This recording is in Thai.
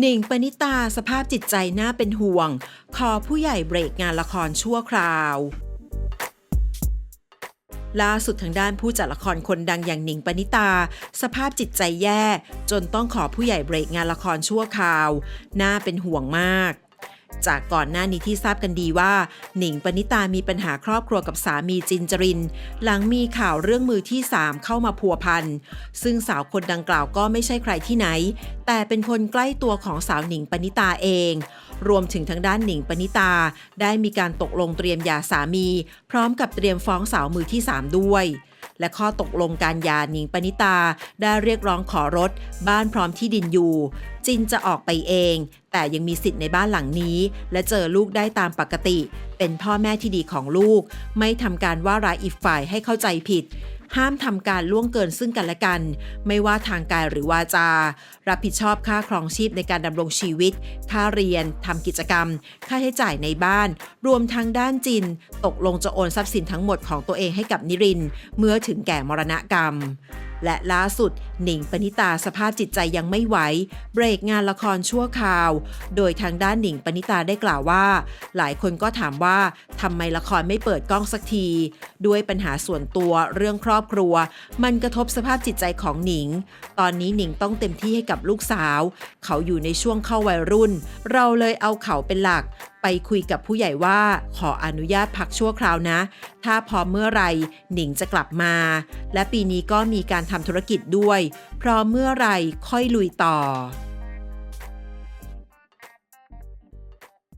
หนิงปณิตาสภาพจิตใจน่าเป็นห่วง ขอผู้ใหญ่เบรกงานละครชั่วคราวล่าสุดทางด้านผู้จัดละครคนดังอย่างหนิงปณิตา สภาพจิตใจแย่ จนต้องขอผู้ใหญ่เบรกงานละครชั่วคราว น่าเป็นห่วงมาก จากก่อนหน้านี้ที่ทราบกันดีว่า หนิงปณิตามีปัญหาครอบครัวกับสามีจินจริน หลังมีข่าวเรื่องมือที่ 3 เข้ามาพัวพัน ซึ่งสาวคนดังกล่าวก็ไม่ใช่ใครที่ไหน แต่เป็นคนใกล้ตัวของสาวหนิงปณิตาเอง รวมถึงทางด้านหนิงปณิตา ได้มีการตกลงเตรียมยาสามี พร้อมกับเตรียมฟ้องสาวมือที่ 3 ด้วย และข้อตกลงการยาหนิงปณิตา ได้เรียกร้องขอรถ บ้านพร้อมที่ดินอยู่ จินจะออกไปเอง แต่ยังมีสิทธิ์ในบ้านหลังนี้ และเจอลูกได้ตามปกติ เป็นพ่อแม่ที่ดีของลูก ไม่ทำการว่าร้ายอีกฝ่ายให้เข้าใจผิด ห้ามทำการล่วงเกินซึ่งกันและกัน ไม่ว่าทางกายหรือวาจา รับผิดชอบค่าครองชีพในการดำรงชีวิต ค่าเรียนทำกิจกรรม ค่าใช้จ่ายในบ้าน รวมทั้งด้านจิน ตกลงจะโอนทรัพย์สินทั้งหมดของตัวเองให้กับนิริน เมื่อถึงแก่มรณกรรม และล่าสุดหนิงปณิตาสภาพจิตใจยังไม่ไหว เบรกงานละครชั่วคราว โดยทางด้านหนิงปณิตาได้กล่าวว่า หลายคนก็ถามว่าทำไมละครไม่เปิดกล้องสักที ด้วยปัญหาส่วนตัวเรื่องครอบครัว มันกระทบสภาพจิตใจของหนิง ตอนนี้หนิงต้องเต็มที่ให้กับลูกสาว เขาอยู่ในช่วงเข้าวัยรุ่น เราเลยเอาเขาเป็นหลัก ไปคุยกับผู้ใหญ่ว่าขออนุญาตพักชั่วคราวนะ ถ้าพร้อมเมื่อไรหนิงจะกลับมา และปีนี้ก็มีการทำธุรกิจด้วยพร้อมเมื่อไรค่อยลุยต่อ